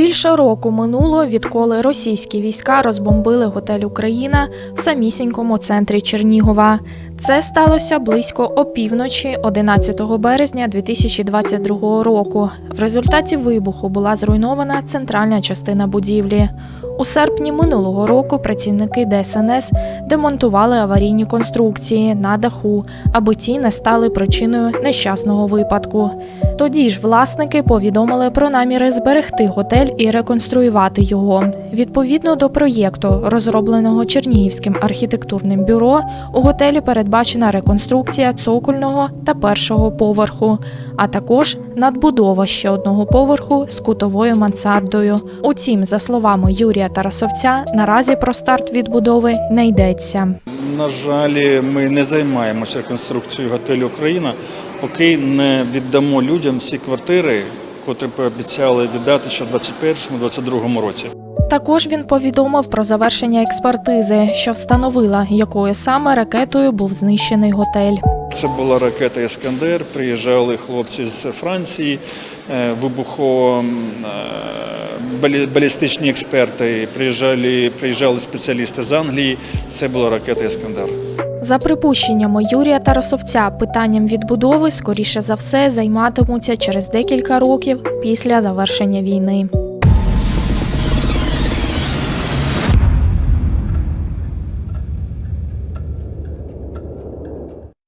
Більше року минуло, відколи російські війська розбомбили готель Україна в самісінькому центрі Чернігова. Це сталося близько опівночі 11 березня 2022 року. В результаті вибуху була зруйнована центральна частина будівлі. У серпні минулого року працівники ДСНС демонтували аварійні конструкції на даху, аби ті не стали причиною нещасного випадку. Тоді ж власники повідомили про наміри зберегти готель і реконструювати його. Відповідно до проєкту, розробленого Чернігівським архітектурним бюро, у готелі передбачена реконструкція цокольного та першого поверху, а також надбудова ще одного поверху з кутовою мансардою. Утім, за словами Юрія Тарасовця, наразі про старт відбудови не йдеться. На жаль, ми не займаємося реконструкцією готелю Україна, поки не віддамо людям всі квартири, котрі пообіцяли віддати ще в 2021-2022 році. Також він повідомив про завершення експертизи, що встановила, якою саме ракетою був знищений готель. Це була ракета Іскандер. Приїжджали хлопці з Франції, е, вибухово балістичні експерти. Приїжджали, приїжджали спеціалісти з Англії. Це була ракета Ескандар. За припущеннями Юрія Тарасовця, питанням відбудови скоріше за все займатимуться через декілька років після завершення війни.